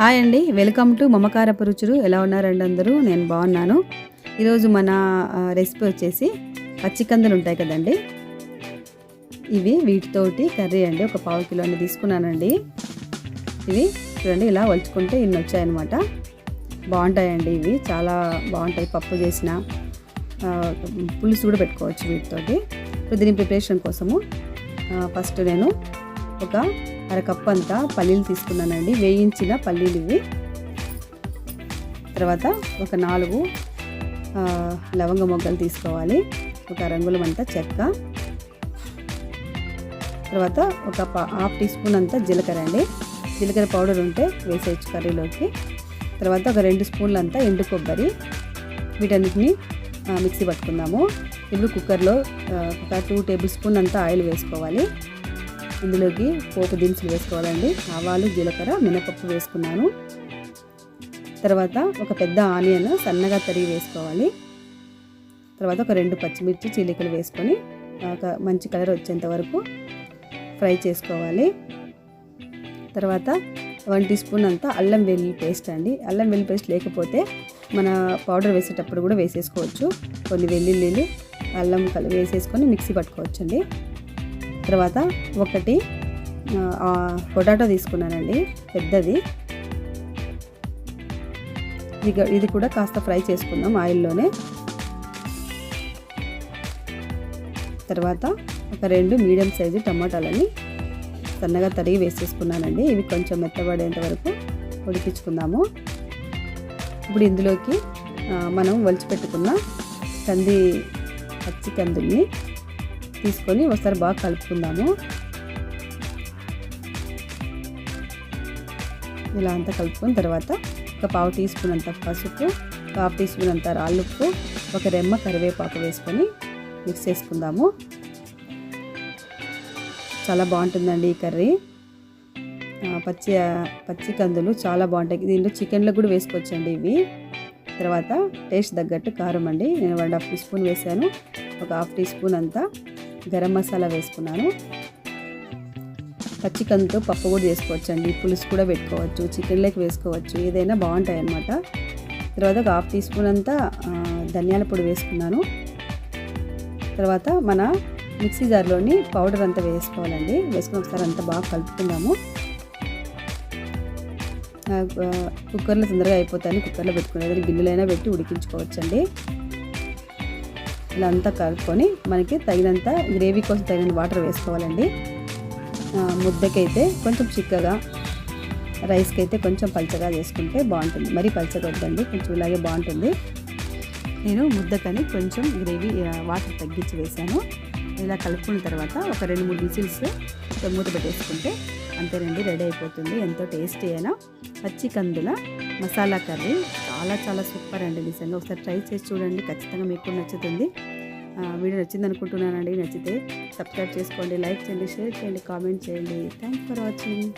Hi అండి. Welcome to మమకారపు రుచులు ఎలా ఉన్నారండి అందరూ? నేను బాగున్నాను. ఈరోజు మన రెసిపీ వచ్చేసి పచ్చికందులు ఉంటాయి కదండి. ఇవి వీటితోటి కర్రీ అండి. ఒక పావు కిలో అని తీసుకున్నానండి. ఇవి చూడండి ఇలా వలుచుకుంటే ఇన్ని వచ్చాయన్నమాట. బాగుంటాయండి ఇవి. చాలా బాగుంటాయి. పప్పు చేసిన పులుసు కూడా పెట్టుకోవచ్చు వీటితోటి. ఇప్పుడు దీని ప్రిపరేషన్ కోసము ఫస్ట్ నేను ఒక అరకప్పు అంతా పల్లీలు తీసుకున్నానండి. వేయించిన పల్లీలు ఇవి. తర్వాత ఒక నాలుగు లవంగ మొగ్గలు తీసుకోవాలి. ఒక రంగులం అంతా చెక్క. తర్వాత ఒక హాఫ్ టీ స్పూన్ అంతా జీలకర్ర అండి. జీలకర్ర పౌడర్ ఉంటే వేసేయచ్చు కర్రీలోకి. తర్వాత ఒక రెండు స్పూన్లు అంతా ఎండు కొబ్బరి. వీటన్నిటిని మిక్సీ పట్టుకుందాము. ఇప్పుడు కుక్కర్లో ఒక టూ టేబుల్ స్పూన్ అంతా ఆయిల్ వేసుకోవాలి. ఇందులోకి పోపు దినుసులు వేసుకోవాలండి. ఆవాలు జీలకర్ర మినపప్పు వేసుకున్నాను. తర్వాత ఒక పెద్ద ఆనియన్ సన్నగా తరిగి వేసుకోవాలి. తర్వాత ఒక రెండు పచ్చిమిర్చి చీలికలు వేసుకొని ఒక మంచి కలర్ వచ్చేంత వరకు ఫ్రై చేసుకోవాలి. తర్వాత వన్ టీ స్పూన్ అంతా అల్లం వెల్లుల్లి పేస్ట్ అండి. అల్లం వెల్లుల్లి పేస్ట్ లేకపోతే మన పౌడర్ వేసేటప్పుడు కూడా వేసేసుకోవచ్చు. కొన్ని వెల్లుల్లిలు అల్లం కలి వేసేసుకొని మిక్సీ పట్టుకోవచ్చండి. తర్వాత ఒకటి పొటాటో తీసుకున్నానండి పెద్దది. ఇది ఇది కూడా కాస్త ఫ్రై చేసుకుందాం ఆయిల్లోనే. తర్వాత ఒక రెండు మీడియం సైజు టమాటాలని సన్నగా తరిగి వేసేసుకున్నానండి. ఇవి కొంచెం మెత్తబడేంత వరకు ఉడికించుకుందాము. ఇప్పుడు ఇందులోకి మనం మనం ఒలిచిపెట్టుకున్న కంది పచ్చి కందుల్ని తీసుకొని ఒకసారి బాగా కలుపుకుందాము. ఇలా అంతా కలుపుకున్న తర్వాత ఒక పావు టీ స్పూన్ అంత పసుపు హాఫ్ టీ స్పూన్ అంత రాళ్ళుప్పు ఒక రెమ్మ కరివేపాకు వేసుకొని మిక్స్ చేసుకుందాము. చాలా బాగుంటుందండి ఈ కర్రీ. పచ్చి పచ్చి కందులు చాలా బాగుంటాయి. దీంట్లో చికెన్లో కూడా వేసుకోవచ్చండి ఇవి. తర్వాత టేస్ట్ తగ్గట్టు కారం అండి. నేను వన్ హాఫ్ టీ స్పూన్ వేసాను. ఒక హాఫ్ టీ స్పూన్ అంతా గరం మసాలా వేసుకున్నాను. పచ్చికందుతో పప్పు కూడా చేసుకోవచ్చు అండి పులుసు కూడా పెట్టుకోవచ్చు చికెన్లోకి వేసుకోవచ్చు ఏదైనా బాగుంటాయి అన్నమాట తర్వాత ఒక హాఫ్ టీ స్పూన్ అంతా ధనియాల పొడి వేసుకున్నాను. తర్వాత మన మిక్సీ జార్లోని పౌడర్ అంతా వేసుకోవాలండి. వేసుకుని ఒకసారి అంతా బాగా కలుపుకుందాము. కుక్కర్లో తొందరగా అయిపోతాయని కుక్కర్లో పెట్టుకునేది గిన్నెలైనా పెట్టి ఉడికించుకోవచ్చండి. ఇలా అంతా కలుపుకొని మనకి తగినంత గ్రేవీ కోసం తగినంత వాటర్ వేసుకోవాలండి. ముద్దకైతే కొంచెం చిక్కగా రైస్కి అయితే కొంచెం పలచగా చేసుకుంటే బాగుంటుంది. మరీ పల్చగా వద్దండి కొంచెం ఇలాగే బాగుంటుంది. నేను ముద్దకని కొంచెం గ్రేవీ వాటర్ తగ్గించి వేసాను. ఇలా కలుపుకున్న తర్వాత ఒక రెండు మూడు విజిల్స్ మూత పెట్టేసుకుంటే అంతేనండి రెడీ అయిపోతుంది. ఎంతో టేస్టీ అయినా పచ్చి కందుల మసాలా కర్రీ. చాలా చాలా సూపర్ అండి నిజంగా. ఒకసారి ట్రై చేసి చూడండి ఖచ్చితంగా మీకు నచ్చుతుంది. వీడియో నచ్చింది అనుకుంటున్నానండి నచ్చితే సబ్స్క్రైబ్ చేసుకోండి లైక్ చేయండి షేర్ చేయండి కామెంట్ చేయండి. Thanks for watching